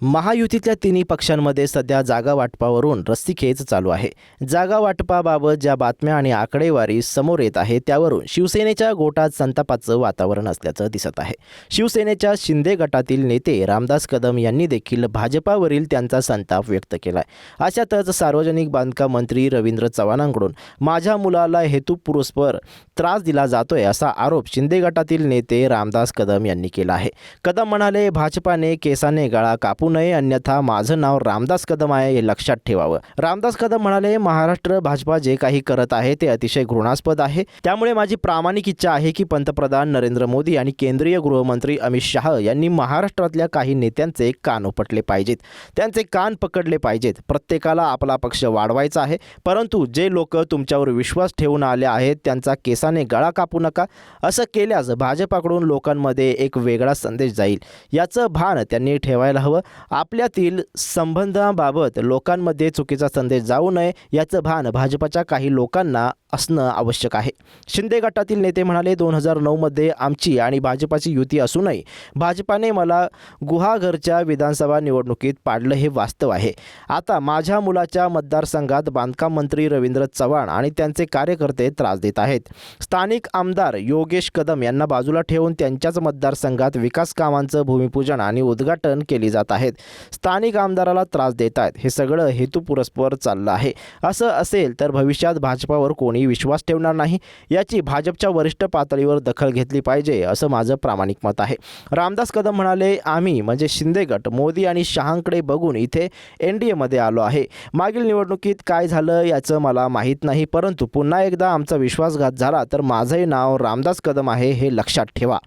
महायुतीतल्या तिन्ही पक्षांमध्ये सध्या जागा वाटपावरून रस्सीखेच चालू आहे. जागा वाटपाबाबत ज्या बातम्या आणि आकडेवारी समोर येत आहे त्यावरून शिवसेनेच्या गोटात संतापाचं वातावरण असल्याचं दिसत आहे. शिवसेनेच्या शिंदे गटातील नेते रामदास कदम यांनी देखील भाजपावरील त्यांचा संताप व्यक्त केलाय. अशातच सार्वजनिक बांधकाम मंत्री रवींद्र चव्हाणांकडून माझ्या मुलाला हेतुपुरस्पर त्रास दिला जातोय असा आरोप शिंदे गटातील नेते रामदास कदम यांनी केला आहे. कदम म्हणाले भाजपाने केसाने गळा कापू नये अन्यथा माझं नाव रामदास कदम आहे हे लक्षात ठेवावं. रामदास कदम म्हणाले महाराष्ट्र भाजपा जे काही करत आहे ते अतिशय घृणास्पद आहे. त्यामुळे माझी प्रामाणिक इच्छा आहे की पंतप्रधान नरेंद्र मोदी आणि केंद्रीय गृहमंत्री अमित शाह यांनी महाराष्ट्रातल्या काही नेत्यांचे कान उपटले पाहिजेत. त्यांचे कान पकडले पाहिजेत. प्रत्येकाला आपला पक्ष वाढवायचा आहे. परंतु जे लोक तुमच्यावर विश्वास ठेवून आले आहेत त्यांचा केसाने गळा कापू नका. असं केल्यास भाजपाकडून लोकांमध्ये एक वेगळा संदेश जाईल. याचं भान त्यांनी ठेवायला हवं. आपल्यातील संबंधांबाबत लोकांमध्ये चुकीचा संदेश जाऊ नये याचं भान भाजपाच्या काही लोकांना असणं आवश्यक आहे. शिंदे गटातील नेते म्हणाले दोन हजार नऊमध्ये आमची आणि भाजपाची युती असूनही भाजपाने मला गुहागरच्या विधानसभा निवडणुकीत पाडलं हे वास्तव आहे. आता माझ्या मुलाच्या मतदारसंघात बांधकाम मंत्री रवींद्र चव्हाण आणि त्यांचे कार्यकर्ते त्रास देत आहेत. स्थानिक आमदार योगेश कदम यांना बाजूला ठेवून त्यांच्याच मतदारसंघात विकास कामांचं भूमिपूजन आणि उद्घाटन केली जात आहे. आहेत. स्थानिक आमदाराला त्रास देत आहेत. हे सगळं हेतुपुरस्पर चाललं आहे. असं असेल तर भविष्यात भाजपावर कोणी विश्वास ठेवणार नाही. याची भाजपच्या वरिष्ठ पातळीवर दखल घेतली पाहिजे असं माझं प्रामाणिक मत आहे. रामदास कदम म्हणाले आम्ही म्हणजे शिंदे गट मोदी आणि शहांकडे बघून इथे एन डी एमध्ये आलो आहे. मागील निवडणुकीत काय झालं याचं मला माहीत नाही परंतु पुन्हा एकदा आमचा विश्वासघात झाला तर माझंही नाव रामदास कदम आहे हे लक्षात ठेवा.